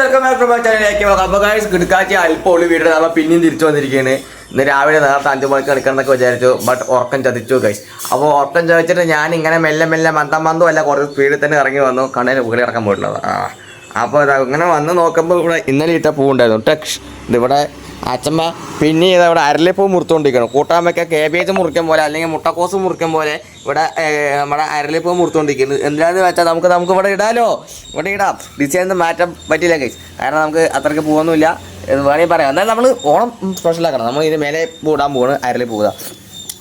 Welcome back അല്പം ഉള്ളു വീട്ടിൽ നമ്മൾ പിന്നെയും തിരിച്ചു വന്നിരിക്കുകയാണ് ഇന്ന് രാവിലെ നേരത്തെ അഞ്ചു മണിക്ക് എടുക്കണമെന്നൊക്കെ വിചാരിച്ചു ബട്ട് ഉറക്കം ചതിച്ചു ഗൈസ് അപ്പോൾ ഉറക്കം ചതിച്ചിട്ട് ഞാൻ ഇങ്ങനെ മെല്ലെ മെല്ലെ മന്ദം മന്ദം അല്ല കുറച്ച് സ്പീഡിൽ തന്നെ ഇറങ്ങി വന്നു. കണ്ണേന് ഉള്ളിൽ ഇറക്കാൻ പോയിട്ടുള്ളത്. അപ്പോൾ അങ്ങനെ വന്ന് നോക്കുമ്പോൾ ഇവിടെ ഇന്നലെ ഇട്ട പൂ ഉണ്ടായിരുന്നു ടെക്ഷ് ഇതിവിടെ അച്ഛമ്മ പിന്നെ ഇത് ഇവിടെ അരളിപ്പൂ മുറിച്ചുകൊണ്ടിരിക്കണം കൂട്ടാമ്മയ്ക്ക് കേബേജ് മുറിക്കും പോലെ അല്ലെങ്കിൽ മുട്ടക്കോസ് മുറിക്കും പോലെ ഇവിടെ നമ്മുടെ അരളിപ്പൂ മുറിച്ചുകൊണ്ടിരിക്കുന്നത് എന്താണെന്ന് വെച്ചാൽ നമുക്ക് നമുക്ക് ഇവിടെ ഇടാലോ? ഇവിടെ ഇടാം. ഡിസൈൻ ഒന്നും മാറ്റാൻ പറ്റില്ല കൈസ് കാരണം നമുക്ക് അത്രയ്ക്ക് പൂവൊന്നുമില്ല. എന്ന് വേണമെങ്കിൽ പറയാം. എന്നാൽ നമ്മൾ ഓണം സ്പെഷ്യലാക്കണം നമ്മൾ ഇതിന് മേലെ പൂടാൻ പോവാണ് അരളിപ്പൂ പൂത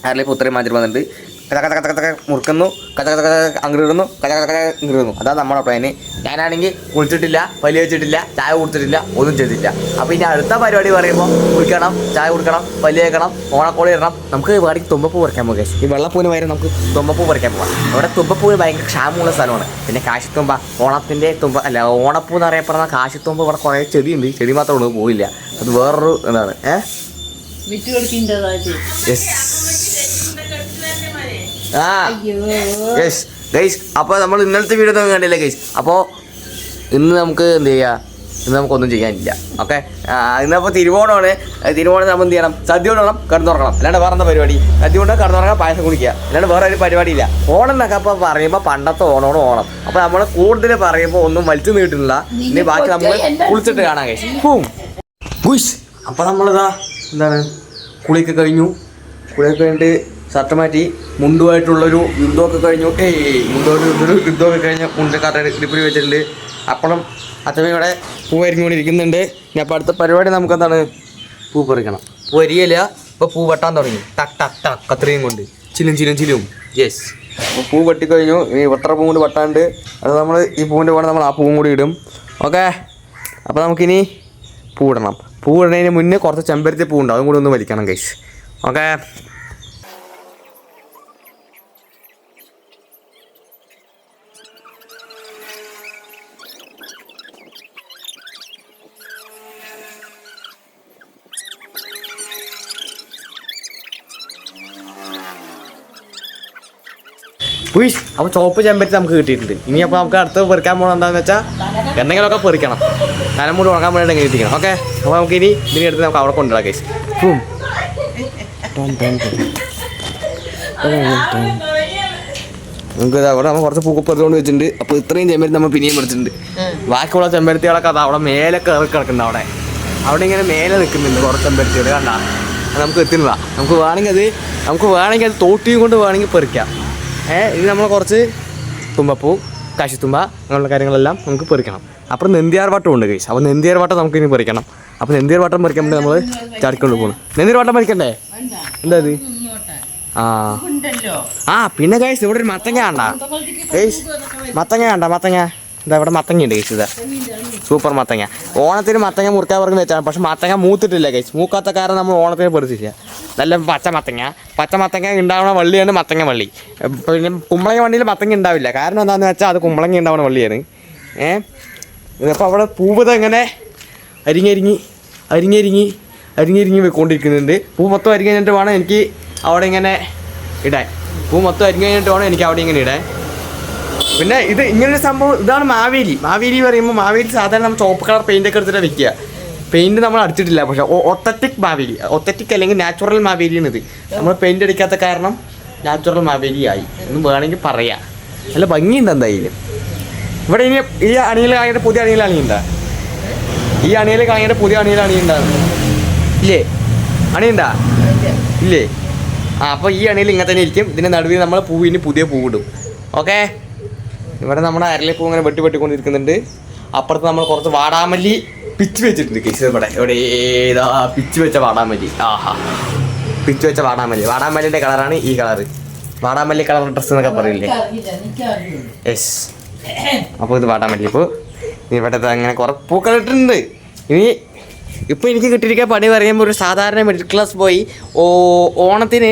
അരളി ഇത്രയും മാറ്റി വന്നിട്ട്. കഥ കഥ കഥ കഥ മുറുക്കുന്നു. കഥ കഥ കഥ അങ്ങിടുന്നു കഥ കഥ കഥ ഇങ്ങിടുന്നു അതാണ് നമ്മുടെ പ്ലാന് ഞാനാണെങ്കിൽ കുളിച്ചിട്ടില്ല പല്ലി വെച്ചിട്ടില്ല ചായ കുടിച്ചിട്ടില്ല ഒന്നും ചെയ്തിട്ടില്ല. അപ്പോൾ ഇനി അടുത്ത പരിപാടി പറയുമ്പോൾ കുളിക്കണം ചായ കുടിക്കണം പല്ലി വെക്കണം ഓണക്കോളി ഇടണം. നമുക്ക് വേണമെങ്കിൽ തുമ്പപ്പൂ പറിക്കാൻ പോകാം ഈ വെള്ളപ്പൂവിന് വരെ നമുക്ക് തുമ്പപ്പൂ പറിക്കാൻ പോകാം. ഇവിടെ തുമ്പപ്പൂവിന് ഭയങ്കര ക്ഷാമമുള്ള സ്ഥലമാണ്. പിന്നെ കാശിത്തുമ്പ ഓണത്തിന്റെ തുമ്പ അല്ല ഓണപ്പൂ എന്ന് അറിയപ്പെടുന്ന കാശിത്തുമ്പ ഇവിടെ കുറേ ചെടിയുണ്ട്. ചെടി മാത്രമേ ഉള്ളൂ പോയില്ല അത് വേറൊരു എന്താണ് ഏഹ് യെസ് ആ. യെസ് ഗൈസ് അപ്പോൾ നമ്മൾ ഇന്നലത്തെ വീഡിയോ ഒന്നും കണ്ടില്ല ഗൈസ് അപ്പോൾ ഇന്ന് നമുക്ക് എന്ത് ചെയ്യുക ഇന്ന് നമുക്കൊന്നും ചെയ്യാനില്ല. ഓക്കെ ഇന്നപ്പോൾ തിരുവോണമാണ്. തിരുവോണം നമ്മൾ എന്ത് ചെയ്യണം? സദ്യ കൊണ്ടോണം കിടന്നുറങ്ങണം. അല്ലാണ്ട് വേറെ എന്താ പരിപാടി? സദ്യ കൊണ്ട് കിടന്നുറങ്ങാൻ പായസം കുടിക്കുക. അല്ലാണ്ട് വേറെ ഒരു പരിപാടിയില്ല. ഓണം എന്നൊക്കെ അപ്പോൾ പറയുമ്പോൾ പണ്ടത്തെ ഓണമാണ് ഓണം. അപ്പോൾ നമ്മൾ കൂടുതൽ പറയുമ്പോൾ ഒന്നും വലിച്ചു നീട്ടുന്നില്ല ഇനി ബാക്കി നമ്മൾ കുളിച്ചിട്ട് കാണാം ഗൈസ് ഹൂം. ഗുയ്സ് അപ്പോൾ നമ്മളിതാ എന്താണ്? കുളിയൊക്കെ കഴിഞ്ഞു. കുളിയൊക്കെ കഴിഞ്ഞിട്ട് ഷർട്ട് മാറ്റി മുണ്ടുമായിട്ടുള്ളൊരു യുദ്ധമൊക്കെ കഴിഞ്ഞു. ഏയ് മുണ്ടുമായിട്ട് ഒരു യുദ്ധമൊക്കെ കഴിഞ്ഞ് മുണ്ട് കറ ഇടിപ്പിടി വെച്ചിട്ടുണ്ട്. അപ്പോഴും അച്ഛമ്മയുടെ പൂ അരിഞ്ഞുകൊണ്ടിരിക്കുന്നുണ്ട് ഇനി അപ്പോൾ അടുത്ത പരിപാടി നമുക്ക് എന്താണ് പൂ പറിക്കണം. പൂ അരിയല്ല ഇപ്പോൾ പൂ വെട്ടാൻ തുടങ്ങി. ടക്ക് ടക്ക് ടക്ക് കത്രിയും കൊണ്ട്. ചിലും ചിലും ചിലും. യെസ് അപ്പോൾ പൂ വെട്ടിക്കഴിഞ്ഞു ഇനി വെട്ടറ പൂ കൊണ്ട് വെട്ടാണ്ട് അത് നമ്മൾ ഈ പൂവിന്റെ കൂടെ നമ്മൾ ആ പൂവും കൂടി ഇടും. ഓക്കെ? അപ്പോൾ നമുക്കിനി പൂ ഇടണം. പൂ ഇടുന്നതിന് മുന്നേ കുറച്ച് ചെമ്പരത്തി പൂ ഉണ്ട്. അതും കൂടി ഒന്ന് വലിക്കണം കൈസ് ഓക്കെ? ഉയ്സ് അപ്പോൾ ചോപ്പ് ചെമ്പരത്തി നമുക്ക് കിട്ടിയിട്ടുണ്ട്. ഇനി അപ്പോൾ നമുക്ക് അടുത്ത് പെറുക്കാൻ പോകണം എന്താണെന്ന് വെച്ചാൽ എന്തെങ്കിലുമൊക്കെ പെറുക്കണം തലമുടി ഉണക്കാൻ വേണ്ടി എങ്ങനെ ഇരിക്കണം ഓക്കെ അപ്പോൾ നമുക്ക് ഇനി ഇതിനെ എടുത്ത് നമുക്ക് അവിടെ കൊണ്ടുവരാം കേസ് നമുക്ക് അവിടെ നമ്മൾ കുറച്ച് പൂക്കപ്പറുകൊണ്ട് വെച്ചിട്ടുണ്ട്. അപ്പോൾ ഇത്രയും ചെമ്പരത്തി നമ്മൾ പിന്നെയും പറിച്ചിട്ടുണ്ട്. ബാക്കിയുള്ള ചെമ്പരത്തികളൊക്കെ അത് അവിടെ മേലെ കയറി കിടക്കുന്നുണ്ട് അവിടെ. അവിടെ ഇങ്ങനെ മേലെ നിൽക്കുന്നുണ്ട് കുറച്ച് ചെമ്പരത്തികൾ. കണ്ടാ? നമുക്ക് എത്തുന്നതാ. നമുക്ക് വേണമെങ്കിൽ അത് നമുക്ക് വേണമെങ്കിൽ അത് തോട്ടിയും കൊണ്ട് വേണമെങ്കിൽ പെറിക്കാം. ഇത് നമ്മൾ കുറച്ച് തുമ്പപ്പൂ കാശിത്തുമ്പ അങ്ങനെയുള്ള കാര്യങ്ങളെല്ലാം നമുക്ക് പൊരിക്കണം. അപ്പം നെന്തിയാർ വട്ടം ഉണ്ട് കൈസ് അപ്പോൾ നെന്തിയാർ വട്ടം നമുക്ക് ഇനി പൊരിക്കണം. അപ്പോൾ നെന്തിയാർ വട്ടം പറിക്കാൻ വേണ്ടി നമ്മൾ ചാടിക്കൊണ്ട് പോകണം നെന്തിയാർ വട്ടം പറിക്കണ്ടേ എന്താ ഇത്? ആ. ആ പിന്നെ ഗൈസ് ഇവിടെ ഒരു മത്തങ്ങ കണ്ട. ഗൈസ് മത്തങ്ങ കണ്ട മത്തങ്ങ. ഇതാ ഇവിടെ മത്തങ്ങ ഉണ്ട് ഇതാ. സൂപ്പർ മത്തങ്ങ. ഓണത്തിന് മത്തങ്ങ മുറിക്കാൻ പറഞ്ഞു വെച്ചാൽ പക്ഷെ മത്തങ്ങ മൂത്തിട്ടില്ല ഗൈസ് മൂക്കാത്ത കാരണം നമ്മൾ ഓണത്തിന് പറിച്ചില്ല നല്ല പച്ച മത്തങ്ങ. പച്ച മത്തങ്ങ ഉണ്ടാവുന്ന വള്ളിയാണ് മത്തങ്ങ വള്ളി. പിന്നെ കുമ്പളങ്ങ വണ്ടിയിൽ മത്തങ്ങ ഉണ്ടാവില്ല. കാരണം എന്താണെന്ന് വെച്ചാൽ അത് കുമ്പളങ്ങ ഉണ്ടാവുന്ന വള്ളിയാണ്. ഏഹ് ഇതിപ്പോൾ അവിടെ പൂവത് ഇങ്ങനെ അരിങ്ങരിങ്ങി അരിങ്ങരിങ്ങി അരിങ്ങരിങ്ങി വെക്കൊണ്ടിരിക്കുന്നുണ്ട്. പൂ മൊത്തം അരിഞ്ഞ് കഴിഞ്ഞിട്ട് വേണം എനിക്ക് അവിടെ ഇങ്ങനെ ഇടാൻ. പൂ മൊത്തം അരിഞ്ഞ് കഴിഞ്ഞിട്ട് വേണം എനിക്ക് അവിടെ ഇങ്ങനെ ഇടാൻ. പിന്നെ ഇത് ഇങ്ങനൊരു സംഭവം ഇതാണ് മാവേലി. മാവേലി പറയുമ്പോൾ മാവേലി സാധാരണ നമ്മൾ ചോപ്പ് കളർ പെയിന്റ് ഒക്കെ എടുത്തിട്ട് വെക്കുക. പെയിന്റ് നമ്മൾ അടിച്ചിട്ടില്ല പക്ഷെ ഒത്തറ്റിക് മാവേലി. ഒത്തറ്റിക് അല്ലെങ്കിൽ നാച്ചുറൽ മാവേലിയാണ് ഇത് നമ്മൾ പെയിന്റ് അടിക്കാത്ത കാരണം നാച്ചുറൽ മാവേലി ആയി എന്ന് വേണമെങ്കിൽ പറയാം. നല്ല ഭംഗിയുണ്ട് എന്തായാലും. ഇവിടെ ഇനി ഈ അണിയിൽ കാണിയുടെ പുതിയ അണിയിൽ അണിയുണ്ടാ? ഈ അണിയിൽ കാണിയുടെ പുതിയ അണിയിൽ അണിയുണ്ടാ? ഇല്ലേ? അണിയുണ്ടാ? ഇല്ലേ? ആ അപ്പോൾ ഈ അണിയിൽ ഇങ്ങനെ തന്നെ ഇരിക്കും. ഇതിന്റെ നടുവിൽ നമ്മൾ പൂവിന് പുതിയ പൂവിടും. ഓക്കെ ഇവിടെ നമ്മുടെ അരളിപ്പൂ ഇങ്ങനെ വെട്ടി വെട്ടിക്കൊണ്ടിരിക്കുന്നുണ്ട്. അപ്പുറത്ത് നമ്മൾ കുറച്ച് വാടാമല്ലി പിച്ച് വെച്ചിട്ടുണ്ട് കേസ് ഇവിടെ ഇവിടെ ഏതാ പിച്ച് വെച്ച വാടാമല്ലി. ആഹാ. പിച്ച് വെച്ച വാടാമല്ലി. വാടാമല്ലിന്റെ കളറാണ് ഈ കളറ്. വാടാമല്ലി കളർ ഡ്രസ്സ് എന്നൊക്കെ പറയില്ലേ? യെസ് അപ്പോൾ ഇത് വാടാമല്ലി ഇപ്പോൾ ഇവിടെ അങ്ങനെ കുറേ പൂക്കളിട്ടുണ്ട് ഇനി ഇപ്പോൾ എനിക്ക് കിട്ടിയിരിക്കുന്ന പണി പറയുമ്പോൾ ഒരു സാധാരണ മിഡിൽ ക്ലാസ് ഓ ഓണത്തിന്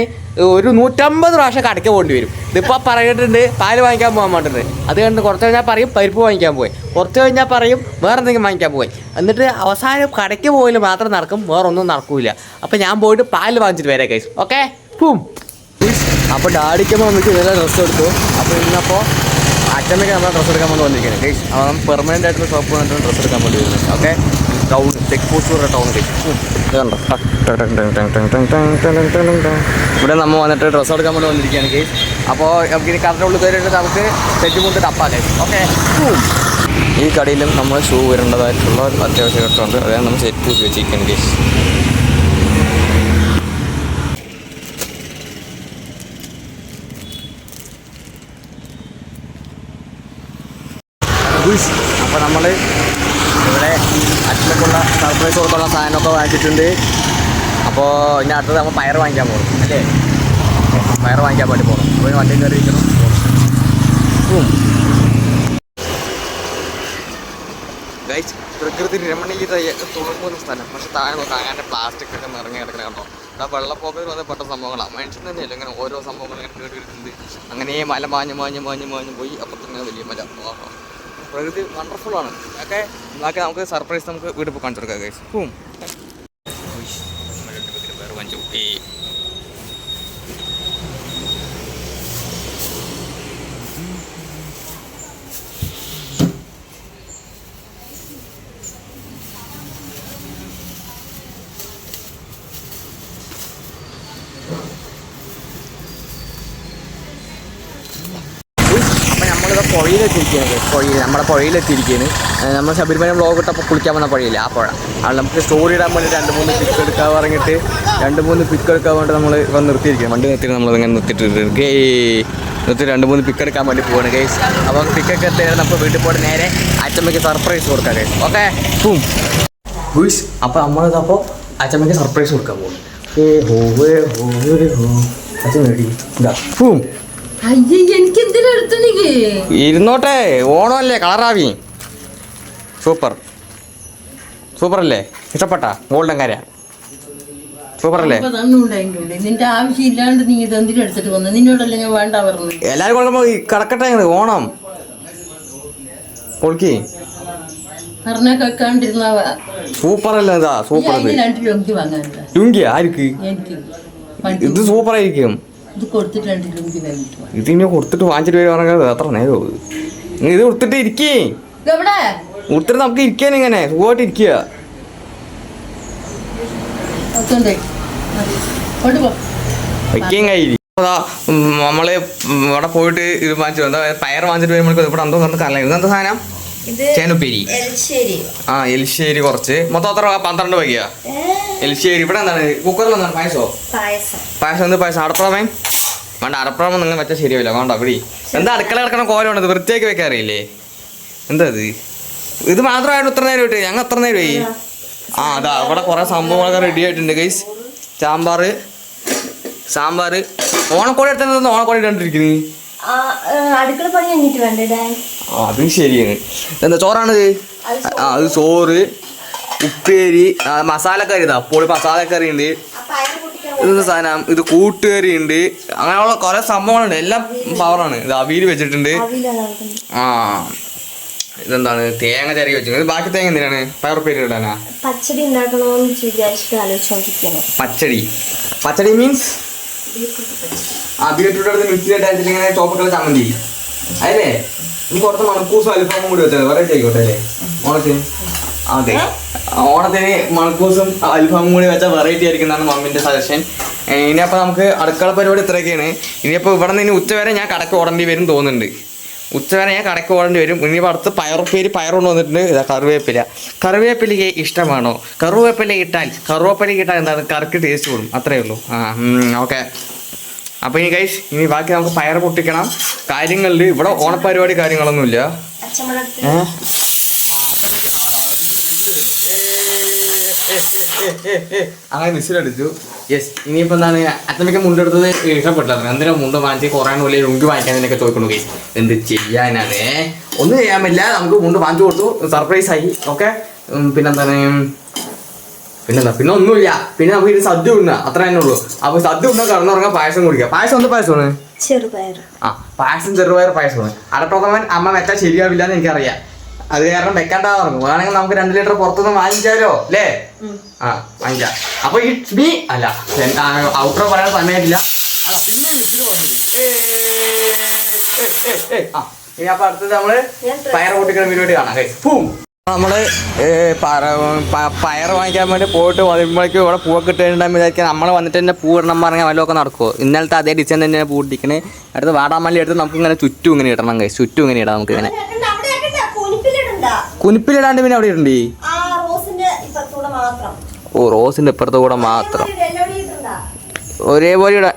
ഒരു നൂറ്റമ്പത് പ്രാവശ്യം കടയ്ക്ക് പോകേണ്ടി വരും. ഇതിപ്പോൾ പറഞ്ഞിട്ടുണ്ട് പാൽ വാങ്ങിക്കാൻ പോകാൻ വേണ്ടിട്ട് അത് കണ്ട് കുറച്ച് കഴിഞ്ഞാൽ പറയും പരിപ്പ് വാങ്ങിക്കാൻ പോയി. കുറച്ച് കഴിഞ്ഞാൽ പറയും വേറെ എന്തെങ്കിലും വാങ്ങിക്കാൻ പോയി. എന്നിട്ട് അവസാനം കടയ്ക്ക് പോയാൽ മാത്രം നടക്കും വേറെ ഒന്നും നടക്കൂല. അപ്പോൾ ഞാൻ പോയിട്ട് പാൽ വാങ്ങിച്ചിട്ട് വരാം കൈസ് ഓക്കെ പൂം അപ്പോൾ ഡാഡിക്കുമ്പോൾ നമുക്ക് ഇതെല്ലാം ഡ്രസ്സ് എടുത്തു. അപ്പോൾ ഇന്നപ്പോൾ അച്ഛമ്മയ്ക്ക് നമ്മൾ ഡ്രസ്സ് എടുക്കാൻ വേണ്ടി വന്നിരിക്കുന്നത് അപ്പോൾ നമ്മൾ പെർമനന്റ് ആയിട്ടുള്ള ഷോപ്പ് വന്നിട്ട് ഡ്രസ്സ് എടുക്കാൻ വേണ്ടി വരുന്നത് ഓക്കെ ടൗൺ തെക്ക് പോസ്റ്റ് കണ്ടോ? ഇവിടെ നമ്മൾ വന്നിട്ട് ഡ്രസ്സ് എടുക്കാൻ വേണ്ടി വന്നിരിക്കുകയാണ് കേസ് അപ്പോൾ നമുക്ക് ഇനി കറക്റ്റ് ഉള്ളിൽ കയറിയിട്ട് നമുക്ക് തെറ്റ് കൊണ്ട് ഗൈസ് ഓക്കെ ഈ കടയിലും നമ്മൾ ഷൂ വരേണ്ടതായിട്ടുള്ള അത്യാവശ്യ ഘട്ടമുണ്ട് അതായത് നമ്മൾ സെറ്റ് ഉപയോഗിച്ചിരിക്കുകയാണ് ഉയ്സ്. അപ്പോൾ നമ്മൾ അച്ഛനൊക്കെയുള്ള സർപ്രൈസ് കൊടുത്തുള്ള സാധനമൊക്കെ വാങ്ങിച്ചിട്ടുണ്ട്. അപ്പോൾ ഇനി അടുത്തത് നമ്മൾ പയർ വാങ്ങിക്കാൻ പോകും അല്ലേ? പയർ വാങ്ങിക്കാൻ വേണ്ടി പോകണം അപ്പോൾ ഇനി വണ്ടി കയറി ഇരിക്കണം. പ്രകൃതി രമണീയത തുളുമ്പുന്ന സ്ഥലം. പക്ഷെ താഴെ നോക്കാം അങ്ങനെ പ്ലാസ്റ്റിക് ഒക്കെ നിറഞ്ഞു കിടക്കണ കണ്ടോ? ആ വെള്ളപ്പൊക്കത്തിൽ പെട്ട സംഭവങ്ങളാണ് മനുഷ്യൻ തന്നെയല്ല ഇങ്ങനെ ഓരോ സംഭവങ്ങൾ ഇങ്ങനെ കേട്ടിട്ടുണ്ട് അങ്ങനെ മല മാഞ്ഞ് മാഞ്ഞ് മാഞ്ഞ് മാഞ്ഞ് പോയി. അപ്പുറത്തങ്ങനെ വലിയ മല. ആഹാ. പ്രകൃതി വണ്ടർഫുൾ ആണ്. ഓക്കെ? ബാക്കി നമുക്ക് സർപ്രൈസ് നമുക്ക് വീട്ടിൽ പോയി കാണിച്ചു കൊടുക്കാം ഗൈസ് പൂം അപ്പം നമ്മളിത് പുഴയിലെത്തിയിരിക്കുകയാണ് പുഴയിൽ നമ്മുടെ പുഴയിലെത്തിയിരിക്കുന്നത് നമ്മൾ ശബരിമല വ്ളോഗ് ഇട്ടപ്പോൾ കുളിക്കാൻ വന്ന പുഴയില്ല ആ പുഴ. അത് നമുക്ക് സ്റ്റോറി ഇടാൻ വേണ്ടി രണ്ട് മൂന്ന് പിക്ക് എടുക്കാൻ പറഞ്ഞിട്ട് രണ്ട് മൂന്ന് പിക്ക് എടുക്കാൻ വേണ്ടി നമ്മൾ വന്ന് നിർത്തിയിരിക്കണം വണ്ടി നിർത്തിയിട്ട് നമ്മൾ ഇങ്ങനെ നിർത്തിയിട്ട് ഗേ നിർത്തി രണ്ട് മൂന്ന് പിക്ക് എടുക്കാൻ വേണ്ടി പോവാണ് ഗൈസ് അപ്പോൾ പിക്കൊക്കെ എത്തിയാൽ നമുക്ക് വീട്ടിൽ പോയിട്ട് നേരെ അച്ഛമ്മയ്ക്ക് സർപ്രൈസ് കൊടുക്കാം ഗൈസ് ഓക്കെ അപ്പം ഗുയ്സ് അപ്പോൾ നമ്മളിതപ്പോൾ അച്ഛമ്മയ്ക്ക് സർപ്രൈസ് കൊടുക്കാൻ പോകും ഏ ഹോ ഹോ അച്ഛൻ മേടി ഇതാ. ഇരുന്നോട്ടെ ഓണമല്ലേ കളറാവി. സൂപ്പർ. സൂപ്പർ അല്ലേ ഇഷ്ടപ്പെട്ട ഗോൾഡൻ കാര്യ. സൂപ്പർ അല്ലേ നിന്റെ ആവശ്യമില്ലാണ്ട് നീ ഇത് എന്തിനാ എടുത്തിട്ട് വന്നു? നിന്നോടല്ലേ ഞാൻ വേണ്ട പറഞ്ഞു. എല്ലാവരും കൊള്ളുമ്പോ കിടക്കട്ടെ ഓണം. പൊളിക്ക്. സൂപ്പർ അല്ലേ ഇതാ സൂപ്പർ ലുങ്കിയ ആർക്ക്? ഇത് സൂപ്പർ ആയിരിക്കും ഇത് കൊടുത്തിട്ട് രണ്ട് ലുങ്കി വാങ്ങിട്ട് വാ. ഇതിനെ കൊടുത്തിട്ട് വാങ്ങിച്ചിട്ട് വരും പറഞ്ഞത് അത്ര നേരം ഇത് കൊടുത്തിട്ട് ഇരിക്കേ. എവിടെ? കൊടുത്തിട്ട് നമുക്ക് ഇരിക്കാൻ ഇങ്ങനെ സുഖമായിട്ട് ഇരിക്കുക. നമ്മൾ ഇവിടെ പോയിട്ട് ഇത് വാങ്ങിച്ചു. എന്താ പയർ വാങ്ങിച്ചിട്ട് വരുമ്പോൾ ഇവിടെ എന്തോ കണ്ടു കാരണം ഇതെന്താ സാധനം? ചേനുപ്പേരി. ആ എലിശ്ശേരി കുറച്ച്. മൊത്തം എത്ര പന്ത്രണ്ട് വയ്ക്കുക എലിശ്ശേരി ഇവിടെ എന്താണ്? കുക്കറിൽ എന്താണ്? പായസോ? പായസം. പായസം എന്ത് പായസം? അടപ്രാമയം വേണ്ട അടപ്രാമം നിങ്ങൾ വെച്ചാൽ ശരിയാവില്ല. വേണ്ട അവിടെ എന്താ അടുക്കള കിടക്കണ കോലമാണ് ഇത് വൃത്തിയാക്കി വെക്കാറില്ലേ എന്താ ഇത്? ഇത് മാത്രമായിട്ട് ഇത്ര നേരം ഇട്ട്? ഞങ്ങൾ അത്ര നേരം ആയി? ആ അതാ ഇവിടെ കുറെ സംഭവങ്ങളൊക്കെ റെഡി ആയിട്ടുണ്ട് ഗൈസ് സാമ്പാർ സാമ്പാർ ഓണക്കോടി എടുത്തത് ഓണക്കോടി ഏ, അടുക്കള പണി കഴിഞ്ഞിട്ട് വേണ്ടേ ഡാൻ? അതും ശരിയാണ്. എന്താ ചോറാണത്? ആ അത് ചോറ് ഉപ്പേരി മസാല മസാലക്കറി ഇതാ മസാല മസാലക്കറി ഉണ്ട് ഇത് സാധനം? ഇത് കൂട്ടുകറി ഉണ്ട് അങ്ങനെയുള്ള കുറെ സംഭവങ്ങളുണ്ട്. എല്ലാം പവറാണ്. ഇത് അവിയിൽ വെച്ചിട്ടുണ്ട്. ആ ഇതെന്താണ്? തേങ്ങ ചെറിയ വെച്ചിട്ടുണ്ട്. ബാക്കി തേങ്ങ എന്തിനാണ്? പയറുപ്പേരി ഇടാനാ? പച്ചടി ഉണ്ടാക്കണമെന്ന് വിചാരിച്ചിട്ട് ആലോചിച്ചോണ്ടിരിക്കുന്നു പച്ചടി. പച്ചടി മീൻസ് ആ ബീട്രൂട്ട് എടുത്ത് മിക്സി അടിച്ചിട്ട് ഇങ്ങനെ ചോപ്പക്കളെ ചമ്മന്തി. അതല്ലേ ഇനി കുറച്ച് മണക്കൂസും അൽഫാമും കൂടി വെച്ചാൽ വെറൈറ്റി ആയിക്കോട്ടെ അല്ലേ? ഓണത്തിന്. അതെ ഓണത്തിന് മണക്കൂസും അൽഫാമും കൂടി വെച്ചാൽ വെറൈറ്റി ആയിരിക്കും എന്നാണ് മമ്മിന്റെ സജഷൻ ഇനിയപ്പോൾ നമുക്ക് അടുക്കള പരിപാടി ഇത്രയൊക്കെയാണ്. ഇനിയിപ്പോൾ ഇവിടെ നിന്ന് ഇനി ഉച്ച വരെ ഞാൻ കടക്ക് ഓടേണ്ടി വരും തോന്നുന്നുണ്ട്. ഉച്ചവരെ ഞാൻ കടക്ക് പോകേണ്ടി വരും. ഇനി അടുത്ത് പയറുപ്പേരി പയർ കൊണ്ട് വന്നിട്ടുണ്ട്. ഇതാ കറിവേപ്പില. കറിവേപ്പിലയ്ക്ക് ഇഷ്ടമാണോ? കറുവേപ്പില ഇട്ടാൽ കറുവേപ്പില ഇട്ടാൽ എന്താണ്? കറിക്ക് ടേസ്റ്റ് കൂടും. അത്രേ ഉള്ളൂ. ആ ഓക്കെ അപ്പോൾ ഇനി ഗൈസ് ഇനി ബാക്കി നമുക്ക് പയർ പൊട്ടിക്കണം. കാര്യങ്ങളിൽ ഇവിടെ ഓണപ്പരിപാടി കാര്യങ്ങളൊന്നുമില്ല. ഏഹ് അങ്ങനെ മിസ്സിലടിച്ചു യെസ് ഇനിയിപ്പോൾ എന്താണ് അത്തമ്മയ്ക്ക് മുണ്ടെടുത്തത് ഇഷ്ടപ്പെട്ടത് എന്തിനാ മുണ്ട് വാങ്ങിച്ച് കുറേ വലിയ ലുങ്കി വാങ്ങിക്കാൻ എന്നൊക്കെ ചോദിക്കുന്നു കേസ് എന്ത് ചെയ്യാനാണ്? ഒന്നും ചെയ്യാൻ പറ്റില്ല. നമുക്ക് മുണ്ട് വാങ്ങിച്ചു കൊടുത്തു. സർപ്രൈസ് ആയി. ഓക്കെ പിന്നെന്താണ്? പിന്നെന്താ? പിന്നെ ഒന്നുമില്ല. പിന്നെ നമുക്ക് ഇത് സദ്യ ഉണ്ണ അത്ര തന്നെ ഉള്ളൂ. അപ്പൊ സദ്യ ഉണ്ണ കടന്നുറങ്ങാൻ പായസം കുടിക്കുക. പായസം എന്ത് പായസമാണ് ചെറുപയർ ആ പായസം ചെറുപയർ പായസമാണ് അടപ്രഥമൻ അമ്മ വെച്ചാൽ ശരിയാവില്ല എന്ന് എനിക്കറിയാം. അത് കാരണം വെക്കണ്ടാ പറഞ്ഞു. വേണമെങ്കിൽ നമുക്ക് രണ്ട് ലിറ്റർ പുറത്തുനിന്ന് വാങ്ങിച്ചാലോ? അല്ലേ? ആ വാങ്ങിക്കാം. അപ്പൊ ഇറ്റ്സ് ബി അല്ല ഔട്ടർ പറയാൻ സമയമില്ല. ഇനി അപ്പൊ അടുത്തത് നമ്മൾ പയർ പൊട്ടിക്കുന്ന പരിപാടി കാണാം. പൂം. നമ്മൾ ഏ, പയർ വാങ്ങിക്കാൻ വേണ്ടി പോയിട്ട് വരുമ്പോഴേക്കും ഇവിടെ പൂവൊക്കെ ഇട്ടുണ്ടാകുമ്പോൾ വിചാരിക്കാം. നമ്മൾ വന്നിട്ട് തന്നെ പൂ ഇടണം പറഞ്ഞാൽ വല്ലതൊക്കെ നടക്കുമോ ഇന്നലത്തെ അതേ ഡിസൈൻ തന്നെയാണ് പൂ ഇട്ടിക്കണേ അടുത്ത് വാടാമല്ലി എടുത്ത് നമുക്ക് ഇങ്ങനെ ചുറ്റും ഇങ്ങനെ ഇടണം കൈ ചുറ്റും ഇങ്ങനെ ഇടാം നമുക്ക് ഇങ്ങനെ കുനിപ്പിലിടണ്ട. പിന്നെ അവിടെ ഇടണ്ടേ? ഓ റോസിന്റെ ഇപ്പുറത്ത് കൂടെ മാത്രം. ഒരേപോലെ ഇടാൻ.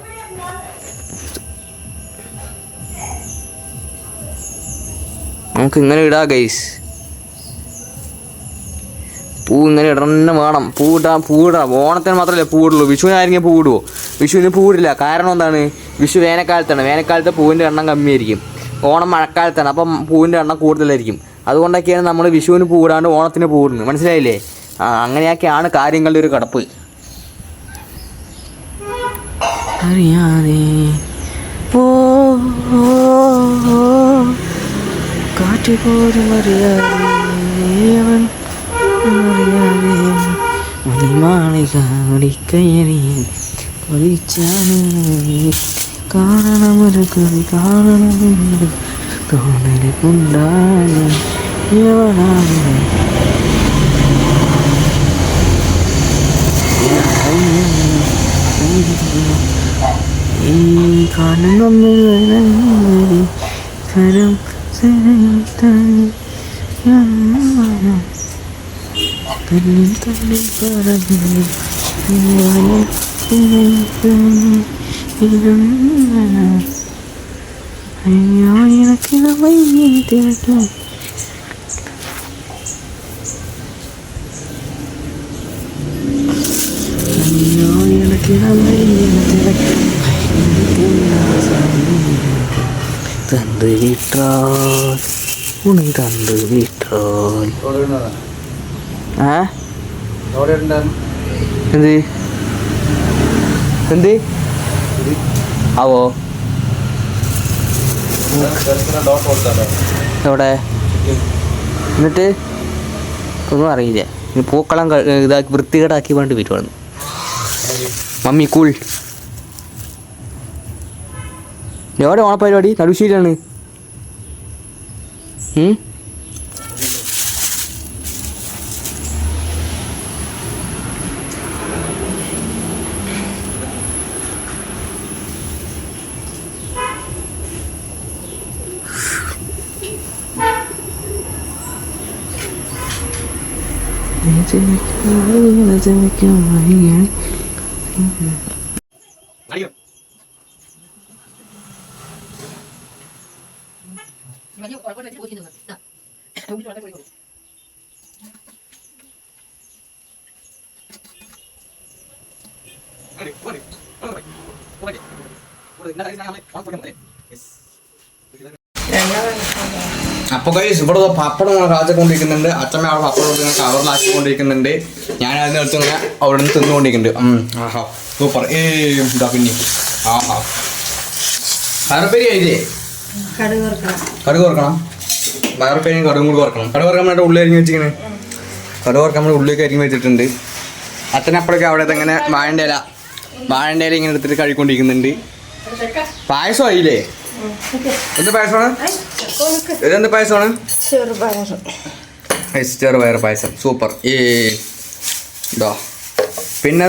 നമുക്ക് ഇങ്ങനെ ഇടാ ഗൈസ് പൂ ഇങ്ങനെ ഇടന്നെ വേണം. പൂ ഇടാം പൂ ഇടാം. ഓണത്തിന് മാത്രമല്ലേ പൂ ഇടുള്ളൂ. വിഷുവിനായിരിക്കും പൂ ഇടുവോ? വിഷുവിന് പൂ ഇടില്ല. കാരണം എന്താണ്? വിഷു വേനൽക്കാലത്താണ്. വേനൽക്കാലത്ത് പൂവിന്റെ എണ്ണം കമ്മിയായിരിക്കും. ഓണം മഴക്കാലത്താണ്. അപ്പം പൂവിന്റെ എണ്ണം കൂടുതലായിരിക്കും. അതുകൊണ്ടൊക്കെയാണ് നമ്മൾ വിഷുവിന് പൂരാണ്ട് ഇടാണ്ട് ഓണത്തിന് പൂടുന്നത് മനസ്സിലായില്ലേ? ആ അങ്ങനെയൊക്കെയാണ് കാര്യങ്ങളുടെ ഒരു കടപ്പ്. അറിയാതെ ഓ കാറ്റ് പോലും അറിയാതെ കാണണമൊരു കവി കാണണമെന്ന് തോന്നലുണ്ടാകും കൊണ്ടാണ്. കരം തന്നിൽ തന്നിൽ പറഞ്ഞു അയ്യോ എനിക്ക് വൈകി തിരക്കും അയ്യോ എനിക്ക് വൈകി തിരക്കും തന്ത് വിട്ടാൽ ഉണി തന്ത് വിട്ടാൽ ഏ? എന്ത്? എന്ത്? ആവോ? എവിടെ? എന്നിട്ട്? ഒന്നും അറിയില്ല. പൂക്കളം ഇതാക്കി വൃത്തികേടാക്കി വേണ്ടി വരുവാണ്. മമ്മി കൂൾ എവിടെ ഓണപ്പരിപാടി നടുശ്ശേരിയാണ്? അപ്പൊ കൈസ് ഇവിടെ പപ്പടം ഇങ്ങനെ കാച്ചക്കൊണ്ടിരിക്കുന്നുണ്ട്. അച്ഛമ്മ അവിടെ പപ്പടം ഇങ്ങനെ കവറിലാക്കിക്കൊണ്ടിരിക്കുന്നുണ്ട് ഞാൻ അതിന് അടുത്ത് ഇങ്ങനെ അവിടെ നിന്ന് തിന്നുകൊണ്ടിരിക്കുന്നുണ്ട്. ആഹാ സൂപ്പർ. ഏ ഇതാ പിന്നെ. ആഹാ. വയറുപ്പേരി ആയില്ലേ? കടുക് കുറക്കണം വറക്കണം. വയറുപ്പേരിയും കടുകും കൂടി വറക്കണം. കടുക് വറക്കാൻ നമ്മുടെ ഉള്ളി അരിഞ്ഞ് വെച്ചിങ്ങനെ കടുക് വറക്കാൻ നമ്മുടെ ഉള്ളിയൊക്കെ അരിഞ്ഞ് വെച്ചിട്ടുണ്ട്. അച്ഛനപ്പോഴൊക്കെ അവിടെ ഇങ്ങനെ വാഴന്റെ ഇല വാഴന്റെ ഇല ഇങ്ങനെ എടുത്തിട്ട് കഴിക്കൊണ്ടിരിക്കുന്നുണ്ട് പായസം ആയില്ലേ? എന്ത് പായസമാണ്? ഇതെന്ത് പായസമാണ്? ചെറുപയർ പായസം സൂപ്പർ ഈ ഇതാ പിന്നെ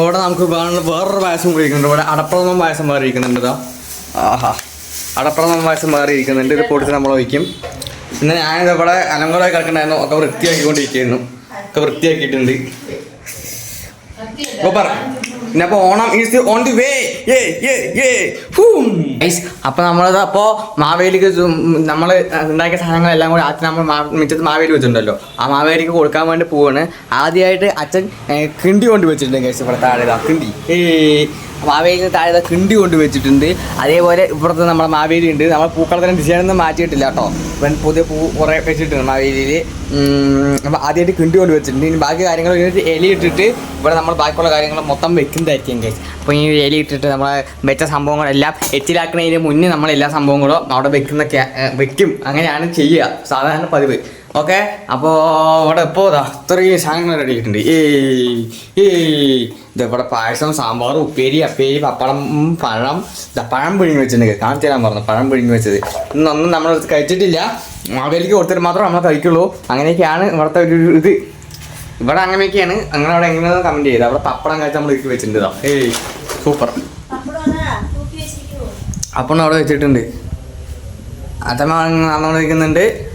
ഇവിടെ നമുക്ക് വേറെ വേറൊരു പായസം കൂടി ഇരിക്കുന്നുണ്ട്. ഇവിടെ അടപ്രഥമം പായസം വേറെ ഇരിക്കുന്നുണ്ട് ഇതാ ആഹാ. അടപ്രഥമം പായസം വേറെ ഇരിക്കുന്നുണ്ട് ഇത് പൊടിച്ച് നമ്മൾ ഒഴിക്കും. പിന്നെ ഞാനിത് ഇവിടെ അലങ്കോളായി കിടക്കണ്ടായിരുന്നു ഒക്കെ വൃത്തിയാക്കിക്കൊണ്ടിരിക്കുന്നു. ഒക്കെ വൃത്തിയാക്കിയിട്ടുണ്ട്. സൂപ്പർ അപ്പോൾ Onam is on the way നമ്മളത് അപ്പോൾ മാവേലിക്ക് നമ്മൾ ഉണ്ടാക്കിയ സാധനങ്ങളെല്ലാം കൂടി ആദ്യം നമ്മൾ മിറ്റത്ത് മാവേലി വെച്ചിട്ടുണ്ടല്ലോ. ആ മാവേലിക്ക് കൊടുക്കാൻ വേണ്ടി പോവാണ്. ആദ്യമായിട്ട് അച്ഛൻ കിണ്ടി കൊണ്ട് വെച്ചിട്ടുണ്ട് കേസ് ഇവിടെ താഴെ കിണ്ടി. ഏ മാവേലിക്ക് താഴെ കിണ്ടി കൊണ്ട് വെച്ചിട്ടുണ്ട്. അതേപോലെ ഇവിടുത്തെ നമ്മുടെ മാവേലി ഉണ്ട് നമ്മൾ പൂക്കളത്തിന് ഡിസൈനൊന്നും മാറ്റിയിട്ടില്ല കേട്ടോ. ഇപ്പം പുതിയ പൂ കുറേ വെച്ചിട്ടുണ്ട് മാവേലിയിൽ ആദ്യമായിട്ട് കിണ്ടി കൊണ്ട് വെച്ചിട്ടുണ്ട്. ഇനി ബാക്കി കാര്യങ്ങൾ ഇതിനകത്ത് എലി ഇട്ടിട്ട് ഇവിടെ നമ്മൾ ബാക്കിയുള്ള കാര്യങ്ങൾ മൊത്തം വെക്കുന്നതായിരിക്കും കേസ് അപ്പോൾ ഈ എലി ഇട്ടിട്ട് നമ്മൾ വെച്ച സംഭവങ്ങളെല്ലാം എച്ചിലാക്കുന്നതിന് മുന്നേ നമ്മൾ എല്ലാ സംഭവങ്ങളും അവിടെ വെക്കുന്ന വെക്കും. അങ്ങനെയാണ് ചെയ്യുക. സാധാരണ പതിവ്. ഓക്കെ? അപ്പോൾ ഇവിടെ ഇപ്പോൾ അത്രയും സാധനങ്ങൾ റെഡി ആയിട്ടുണ്ട് ഏയ് ഏയ്. ഇത് ഇവിടെ പായസം സാമ്പാർ ഉപ്പേരി അപ്പേരി പപ്പടം പഴം. പഴം പിഴിഞ്ഞ് വെച്ചിട്ടുണ്ട്. കാണിച്ചു തരാൻ പറഞ്ഞു. പഴം പിഴിഞ്ഞ് വെച്ചത്. ഇന്നൊന്നും നമ്മൾ കഴിച്ചിട്ടില്ല. മാവേലിക്ക് കൊടുത്തിട്ട് മാത്രം നമ്മൾ കഴിക്കുള്ളൂ. അങ്ങനെയൊക്കെയാണ് ഇവിടുത്തെ ഒരു ഇത്. ഇവിടെ അങ്ങനെയൊക്കെയാണ്. അങ്ങനെ അവിടെ എങ്ങനെയാണെന്ന് കമന്റ് ചെയ്ത്. അവിടെ പപ്പടം കഴിച്ച് നമ്മൾ ഇരിക്കി വെച്ചിട്ടുണ്ട് ഏയ് സൂപ്പർ. അപ്പം അവിടെ വെച്ചിട്ടുണ്ട്. അതമ്മ നമ്മൾ നിൽക്കുന്നുണ്ട്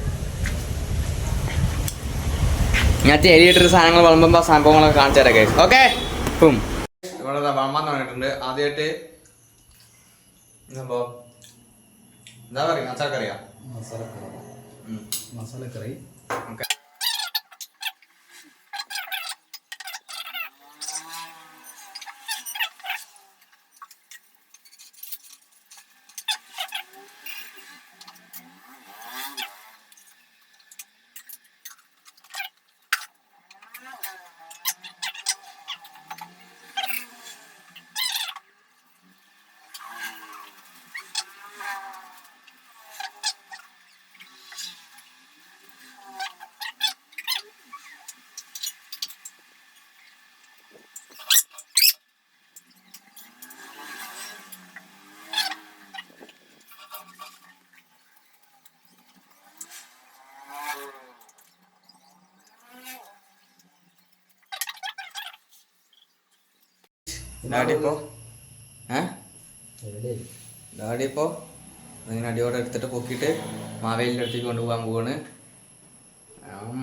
ഞാൻ എലിയേറ്റർ സാധനങ്ങൾ വളമ്പ സംഭവങ്ങളൊക്കെ കാണിച്ചു തരാം കേസ് ഓക്കെ ഇപ്പം ഇവിടെ ദാ പറഞ്ഞിട്ടുണ്ട്. ആദ്യമായിട്ട് സംഭവം എന്താ പറയുക? അച്ചാർക്കറിയാം മസാലക്കറി. ഓക്കെ ഡാഡി ഇപ്പോ ഏ ഡാഡി ഇപ്പോ അങ്ങനെ അടിയോടെ എടുത്തിട്ട് പൊക്കിയിട്ട് മാവേലിന്റെ അടുത്തേക്ക് കൊണ്ടുപോകാൻ പോവാണ് ആം.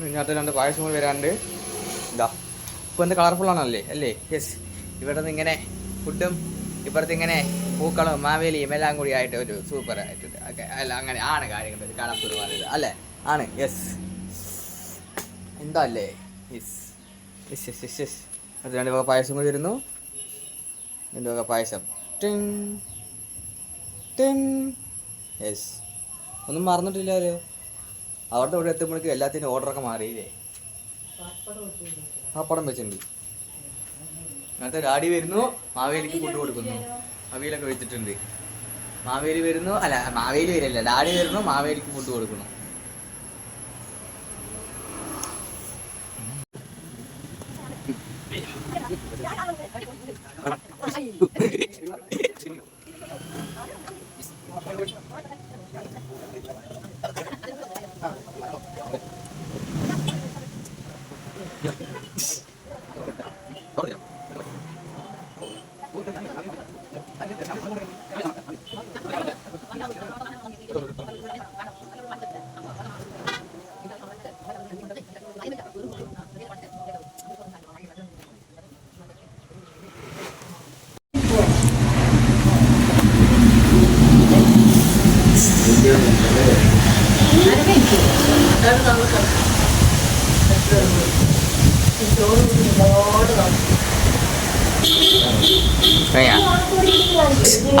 ഇതിനകത്ത് രണ്ട് പായസം കൂടി വരാണ്ട് ഇതാ ഇപ്പോൾ എന്ത് കളർഫുൾ ആണല്ലേ? അല്ലേ? യെസ് ഇവിടെ നിന്ന് ഇങ്ങനെ ഫുഡും ഇപ്പുറത്ത് ഇങ്ങനെ പൂക്കളും മാവേലിയും എല്ലാം കൂടി ആയിട്ട് ഒരു സൂപ്പർ ആയിട്ട് അല്ല അങ്ങനെ ആണ് കാര്യങ്ങൾ കളർഫുൾ അല്ലേ? ആണ്. യെസ് എന്താ അല്ലേ? Yes yes yes yes yes. അത് രണ്ട് വക പായസം കൂടി വരുന്നു. രണ്ട് വക പായസം. ടിങ്. ടിങ്. യെസ്. ഒന്നും മറന്നിട്ടില്ലല്ലോ അവിടുത്തെ ഇവിടെ എത്തുമ്പോഴേക്കും എല്ലാത്തിനും ഓർഡറൊക്കെ മാറിയില്ലേ പപ്പടം വെച്ചിട്ടുണ്ട്. അങ്ങനത്തെ ഡാഡി വരുന്നു. മാവേലിക്ക് ഫുഡ് കൊടുക്കുന്നു. മാവേലൊക്കെ വെച്ചിട്ടുണ്ട്. മാവേലി വരുന്നു. അല്ല മാവേലി വരില്ല. ഡാഡി വരുന്നു. മാവേലിക്ക് ഫുഡ് കൊടുക്കുന്നു.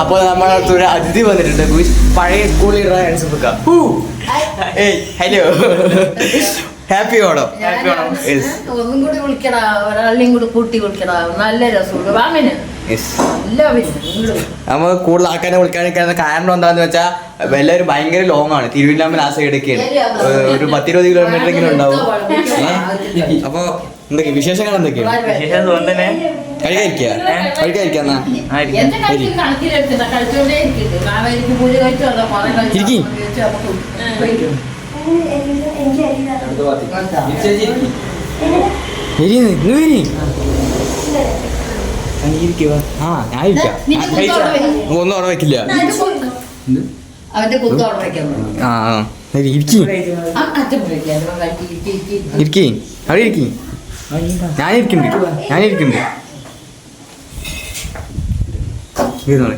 അപ്പോൾ നമ്മളെ അടുത്ത് ഒരു അതിഥി വന്നിട്ടുണ്ട്. പഴയ സ്കൂളിൽ ഏയ് hello happy Onam happy Onam ഒന്നും കൂടി വിളിക്കടാ ഒരാളെയും കൂടി കൂട്ടി വിളിക്കടാ നല്ല രസമുണ്ട്. വാമന് നമ്മൾ കൂടുതൽ ആൾക്കാരെ വിളിക്കാനിരിക്കുന്ന കാരണം എന്താണെന്ന് വെച്ചാൽ എല്ലാവരും ഭയങ്കര ലോങ് ആണ്. തിരുവനന്തപുരം ആ സൈഡ് ഒക്കെയാണ്. ഒരു പത്തിരുപത് കിലോമീറ്റർ എങ്കിലും ഉണ്ടാവും? അപ്പൊ എന്തൊക്കെ വിശേഷങ്ങൾ എന്തൊക്കെയാണ്? കഴിക്കാതിരിക്കുക കഴിക്കാതിരിക്കുക മാവേലിക്ക് പൂജ കഴിച്ചു വന്ന? ഇരിക്കി. ഇന്ന് വരി ഇരിക്കുക ആ ഞാൻ ഇരിക്കാം. ഒന്നും ഓർമ്മ വെക്കില്ല ആ ഇരിക്കി ഇരിക്കി ഇരിക്കി ഇരിക്കി അവിടെ ഇരിക്കി ഞാനിരിക്കുന്നുണ്ട് ഞാനിരിക്കുന്നുണ്ട് ഇരുന്നോളെ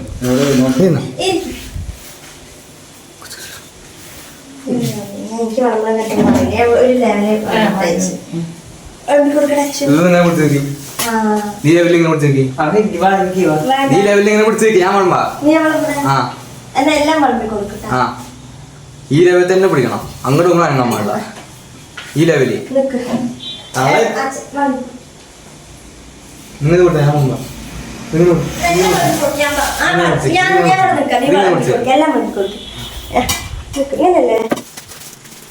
ഇരുന്നോ എനിക്ക് വളർന്നു ഒരു ലെവലിൽ നീ ലെവലിൽ ഇങ്ങനെ പിടിച്ച് നോക്കി വേണ്ട. നീ ലെവലിൽ ഇങ്ങനെ പിടിച്ച് ഞാൻ വളമ്പാ. ആ. ആ. ഈ ലെവലിൽ തന്നെ പിടിക്കണം. അങ്ങോട്ടും ഒന്നും അനങ്ങാൻ പാടില്ല ഈ ലെവലിൽ നിങ്ങൾ കൊടുത്ത ഞാൻ വളമ്പാ. നിങ്ങൾ കൊടു.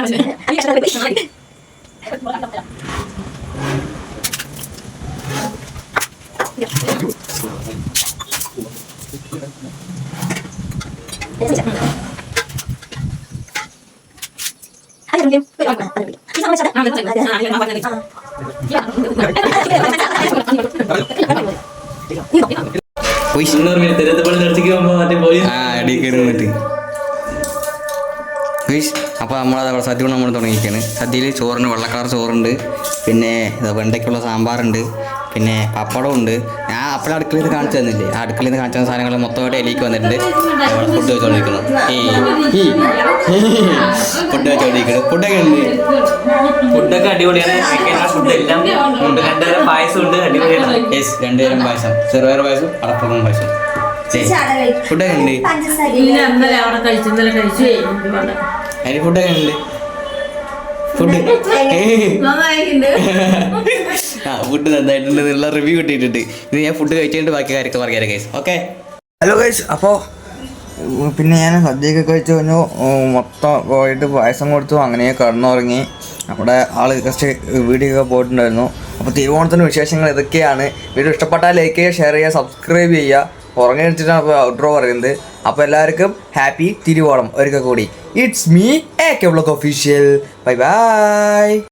വളമ്പി കൊടുക്ക്. ഞാൻ പ- ആ, ഞാൻ ഞാൻ അവിടെ നിൽക്കാം നീ വളമ്പി കൊടുക്ക്. എല്ലാം വളമ്പി കൊടുക്ക്. ഏ, നിക്ക്. ഇങ്ങനല്ലേ ഞാൻ പറയാം. ഇതാണേ. ഉയ്. ആ, അടി കയറി നിന്നിട്ട്. അവിടെ സദ്യ കൊണ്ട് നമ്മൾ തുടങ്ങിയിരിക്കുകയാണ് സദ്യയിൽ ചോറുണ്ട് വെള്ളക്കളർ ചോറുണ്ട് പിന്നെ ഇതാ വെണ്ടയ്ക്കുള്ള സാമ്പാറുണ്ട് പിന്നെ പപ്പടം ഉണ്ട്. ഞാൻ അപ്പോഴും അടുക്കളയിൽ നിന്ന് കാണിച്ചു തന്നില്ലേ? ആ അടുക്കളയിൽ നിന്ന് കാണിച്ച സാധനങ്ങൾ മൊത്തമായിട്ട് എലിക്ക് വന്നിട്ടുണ്ട്. ഫുഡ് വെച്ചുകൊണ്ടിരിക്കുന്നു ഫുഡ് വെച്ചുകൊണ്ടിരിക്കുന്നു ഫുഡൊക്കെ ഉണ്ട്. ഫുഡൊക്കെ അടിപൊളിയാണ്. ഫുഡ് എല്ലാം ഉണ്ട് രണ്ടുതരം പായസം ഉണ്ട്. അടിപൊളിയാണ്. യെസ് രണ്ടുതരം പായസം. ചെറുപയർ പായസം അടപ്പുറം പായസം. ഫുഡൊക്കെ ഉണ്ട്. പഞ്ചസാര. ഇല്ല ഇന്നലെ അവിടെ കഴിച്ചു ഇന്നലെ കഴിച്ചു ഇവിടെ. അതിന് ഫുഡൊക്കെ ഉണ്ട് ഫുഡ് ആ ഫുഡ് നന്നായിട്ടുണ്ട് എന്നുള്ള റിവ്യൂ കിട്ടിയിട്ടുണ്ട്. ഇത് ഞാൻ ഫുഡ് കഴിച്ചിട്ട് ബാക്കി കാര്യമൊക്കെ പറയാം ഗൈസ് ഓക്കെ ഹലോ ഗൈസ് അപ്പോൾ പിന്നെ ഞാൻ സദ്യയൊക്കെ കഴിച്ച് കഴിഞ്ഞു. മൊത്തം പോയിട്ട് പായസം കൊടുത്തു അങ്ങനെ കടന്നുറങ്ങി. നമ്മുടെ ആൾ കുറച്ച് വീഡിയോ ഒക്കെ പോയിട്ടുണ്ടായിരുന്നു. അപ്പോൾ തിരുവോണത്തിന്റെ വിശേഷങ്ങൾ ഇതൊക്കെയാണ്. വീഡിയോ ഇഷ്ടപ്പെട്ടാൽ ലൈക്ക് ചെയ്യുക ഷെയർ ചെയ്യുക സബ്സ്ക്രൈബ് ചെയ്യുക. ഉറങ്ങി വെച്ചിട്ടാണ് ഇപ്പോൾ ഔട്ട്രോ പറയുന്നത്. അപ്പോൾ എല്ലാവർക്കും ഹാപ്പി തിരുവോണം. ഒരിക്കൽ കൂടി. It's me A K block official bye bye